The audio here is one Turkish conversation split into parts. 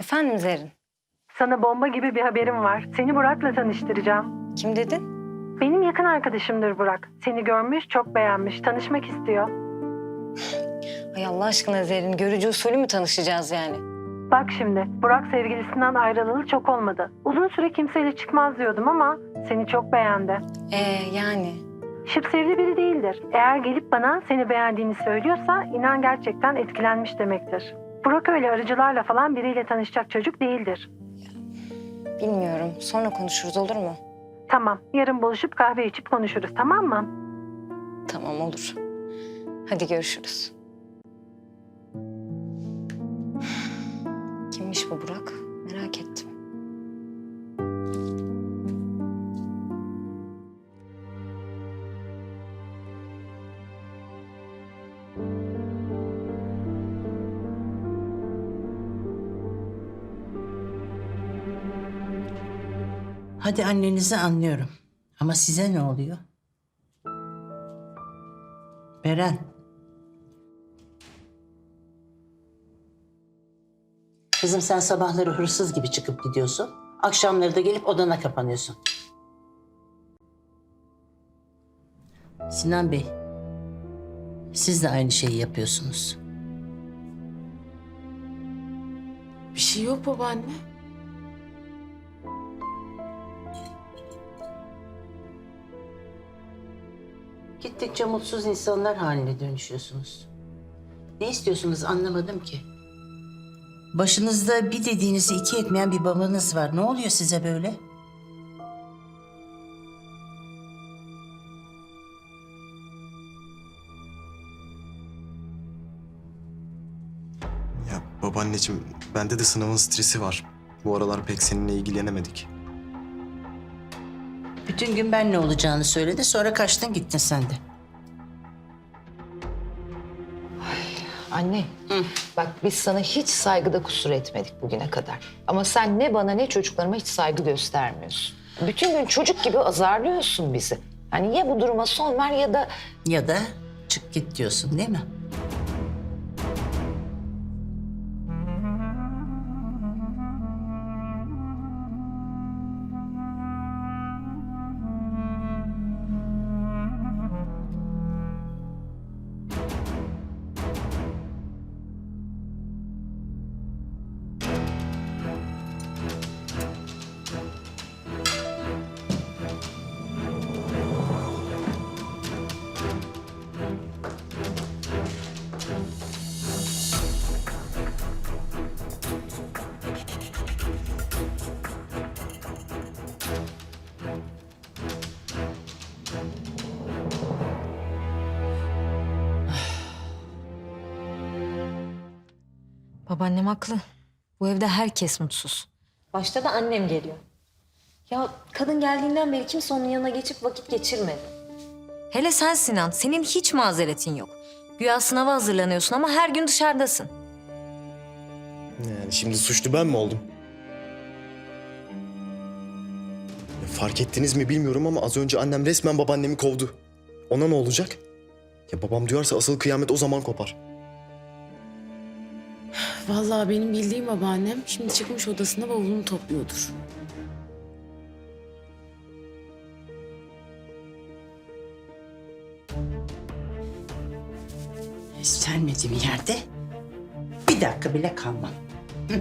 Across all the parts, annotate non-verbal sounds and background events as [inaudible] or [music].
Efendim Zerrin? Sana bomba gibi bir haberim var. Seni Burak'la tanıştıracağım. Kim dedin? Benim yakın arkadaşımdır Burak. Seni görmüş, çok beğenmiş, tanışmak istiyor. Ay Allah aşkına Zerrin, görücü usulü mü tanışacağız yani? Bak şimdi, Burak sevgilisinden ayrılalı çok olmadı. Uzun süre kimseyle çıkmaz diyordum ama seni çok beğendi. Ee yani. Şıpsevli biri değildir. Eğer gelip bana seni beğendiğini söylüyorsa inan gerçekten etkilenmiş demektir. Burak öyle arıcılarla falan biriyle tanışacak çocuk değildir. Bilmiyorum. Sonra konuşuruz olur mu? Tamam, yarın buluşup kahve içip konuşuruz tamam mı? Tamam olur. Hadi görüşürüz. Kimmiş bu Burak? Hadi annenizi anlıyorum. Ama size ne oluyor? Beren. Kızım sen sabahları hırsız gibi çıkıp gidiyorsun. Akşamları da gelip odana kapanıyorsun. Sinan Bey. Siz de aynı şeyi yapıyorsunuz. Bir şey yok babaanne. Gittikçe mutsuz insanlar haline dönüşüyorsunuz. Ne istiyorsunuz anlamadım ki. Başınızda bir dediğinizi iki etmeyen bir babanız var. Ne oluyor size böyle? Ya babaanneciğim bende de sınavın stresi var. Bu aralar pek seninle ilgilenemedik. Bütün gün ben ne olacağını söyledi. Sonra kaçtın gittin sen de. Anne, bak biz sana hiç saygıda kusur etmedik bugüne kadar. Ama sen ne bana ne çocuklarıma hiç saygı göstermiyorsun. Bütün gün çocuk gibi azarlıyorsun bizi. Hani ya bu duruma son ver ya da Ya da çık git diyorsun değil mi? Babaannem haklı. Bu evde herkes mutsuz. Başta da annem geliyor. Ya kadın geldiğinden beri kimse onun yanına geçip vakit geçirmedi. Hele sen Sinan, senin hiç mazeretin yok. Güya sınava hazırlanıyorsun ama her gün dışarıdasın. Yani şimdi suçlu ben mi oldum? Ya fark ettiniz mi bilmiyorum ama az önce annem resmen babaannemi kovdu. Ona ne olacak? Ya babam duyarsa asıl kıyamet o zaman kopar. Vallahi benim bildiğim babaannem şimdi çıkmış odasına bavulunu topluyordur. İstenmediğim yerde bir dakika bile kalmam. Hı?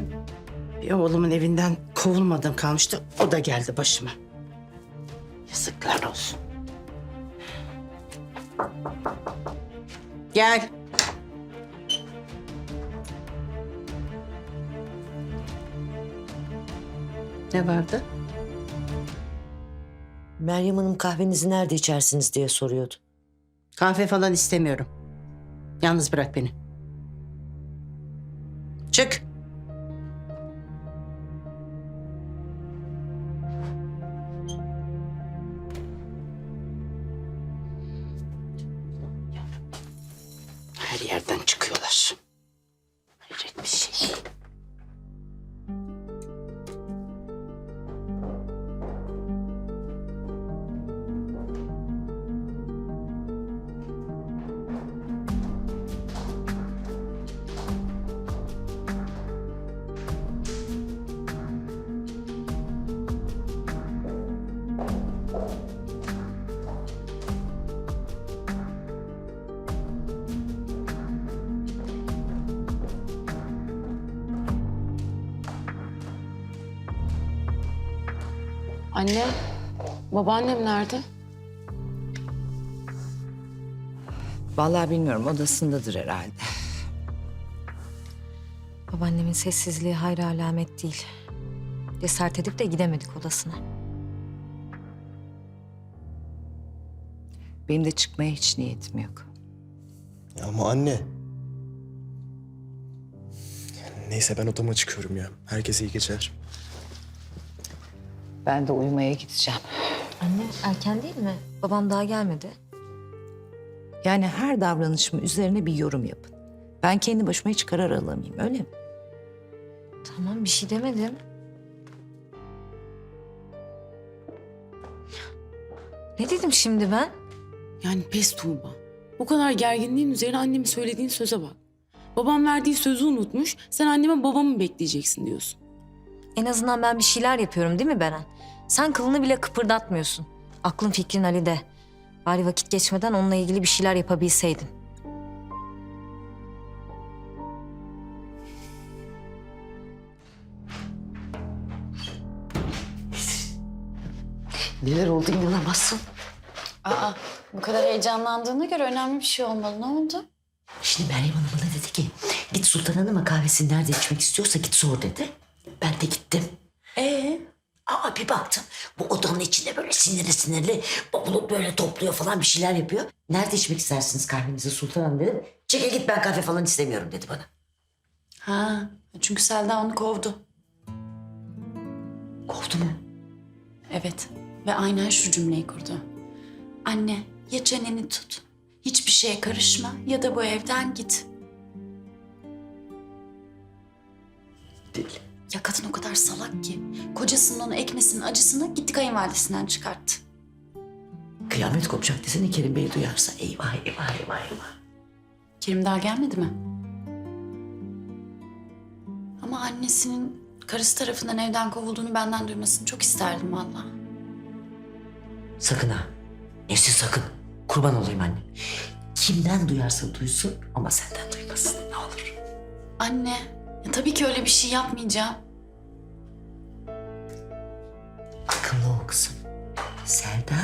Bir oğlumun evinden kovulmadım kalmıştı. O da geldi başıma. Yazıklar olsun. Gel. Ne vardı? Meryem Hanım kahvenizi nerede içersiniz diye soruyordu. Kahve falan istemiyorum. Yalnız bırak beni. Çık. Anne, babaannem nerede? Vallahi bilmiyorum odasındadır herhalde. Babaannemin sessizliği hayra alamet değil. Cesaret edip de gidemedik odasına. Benim de çıkmaya hiç niyetim yok. Ya ama anne. Neyse ben odama çıkıyorum ya. Herkese iyi geceler. Ben de uyumaya gideceğim. Anne erken değil mi? Babam daha gelmedi. Yani her davranışım üzerine bir yorum yapın. Ben kendi başıma hiç karar alamayayım öyle mi? Tamam bir şey demedim. Ne dedim şimdi ben? Yani pes Tuğba. Bu kadar gerginliğin üzerine annemin söylediğin söze bak. Babam verdiği sözü unutmuş. Sen anneme babamı bekleyeceksin diyorsun. En azından ben bir şeyler yapıyorum değil mi Beren? Sen kılını bile kıpırdatmıyorsun. Aklın fikrin Ali'de. Bari vakit geçmeden onunla ilgili bir şeyler yapabilseydin. Neler oldu inanamazsın. Aa, bu kadar heyecanlandığına göre önemli bir şey olmalı. Ne oldu? Şimdi Meryem Hanım bana dedi ki git Sultan Hanım'a kahvesini nerede içmek istiyorsa git sor dedi. Ben de gittim. Ee? Aa bir baktım bu odanın içinde böyle sinirli sinirli bavulu böyle topluyor falan bir şeyler yapıyor. Nerede içmek istersiniz kahvenizi Sultan Hanım dedim. Çekil git ben kahve falan istemiyorum dedi bana. Ha, çünkü Selda onu kovdu. Kovdu mu? Evet ve aynen şu cümleyi kurdu. Anne ya çeneni tut, hiçbir şeye karışma ya da bu evden git. Değil. Ya kadın o kadar salak ki kocasının onu ekmesinin acısını gitti kayınvalidesinden çıkarttı. Kıyamet kopacak desene Kerim Bey duyarsa eyvah eyvah eyvah eyvah. Kerim daha gelmedi mi? Ama annesinin karısı tarafından evden kovulduğunu benden duymasını çok isterdim vallahi. Sakın ha. Nefsin sakın. Kurban olayım anne. Kimden duyarsa duysun ama senden duymasın ne olur. Anne, ya tabii ki öyle bir şey yapmayacağım. Akıllı ol kızım. Selda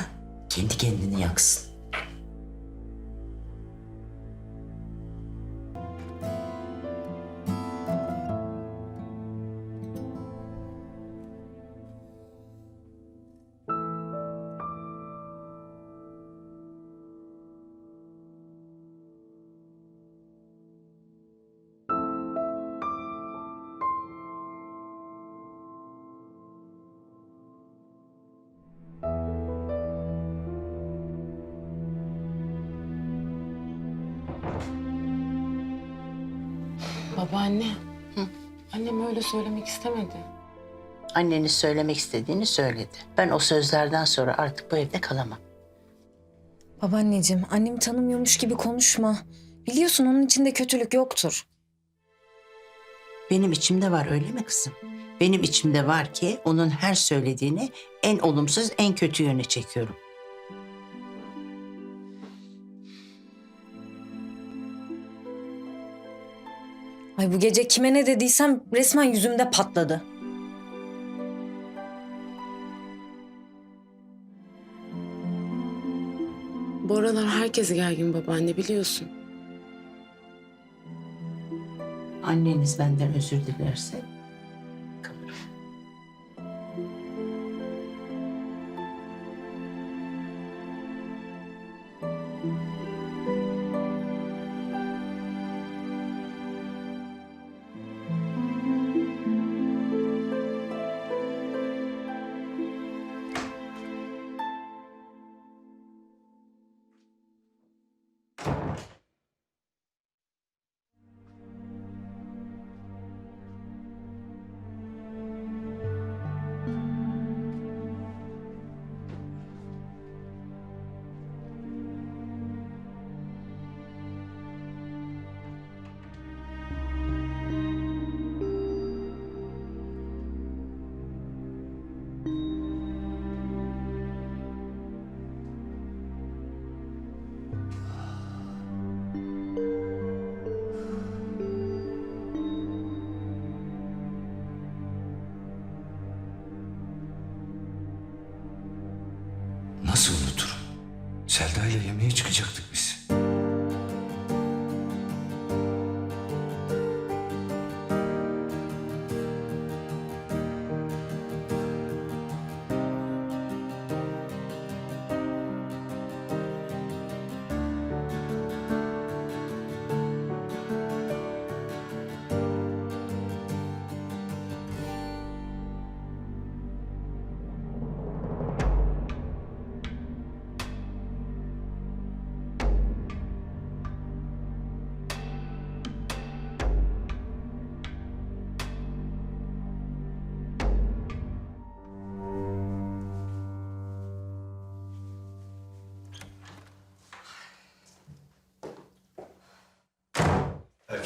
kendi kendini yaksın. Babaanne. Annem öyle söylemek istemedi. Anneniz söylemek istediğini söyledi. Ben o sözlerden sonra artık bu evde kalamam. Babaanneciğim annemi tanımıyormuş gibi konuşma. Biliyorsun onun içinde kötülük yoktur. Benim içimde var öyle mi kızım? Benim içimde var ki onun her söylediğini en olumsuz, en kötü yöne çekiyorum. Ay bu gece kime ne dediysem resmen yüzümde patladı. Bu aralar herkes gergin babaanne biliyorsun. Anneniz benden özür dilerse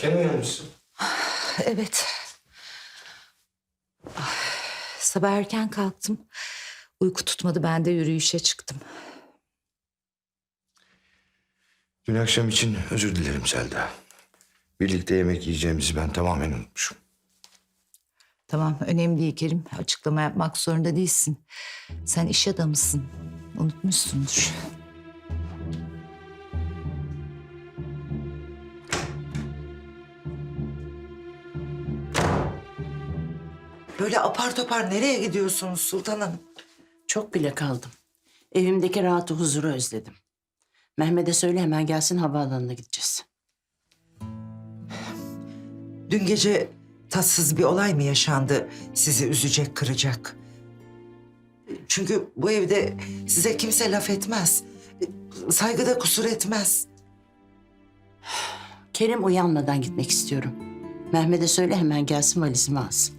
Erken uyanmışsın. [sighs] Evet. Ah, Sabah erken kalktım. Uyku tutmadı ben de yürüyüşe çıktım. Dün akşam için özür dilerim Selda. Birlikte yemek yiyeceğimizi ben tamamen unutmuşum. Tamam önemli değil Kerim. Açıklama yapmak zorunda değilsin. Sen iş adamısın. Unutmuşsundur. Böyle apar topar nereye gidiyorsunuz Sultan Hanım? Çok bile kaldım. Evimdeki rahatı huzuru özledim. Mehmet'e söyle hemen gelsin havaalanına gideceğiz. Dün gece tatsız bir olay mı yaşandı sizi üzecek, kıracak? Çünkü bu evde size kimse laf etmez. Saygıda kusur etmez. Kerim uyanmadan gitmek istiyorum. Mehmet'e söyle hemen gelsin valizimi alsın.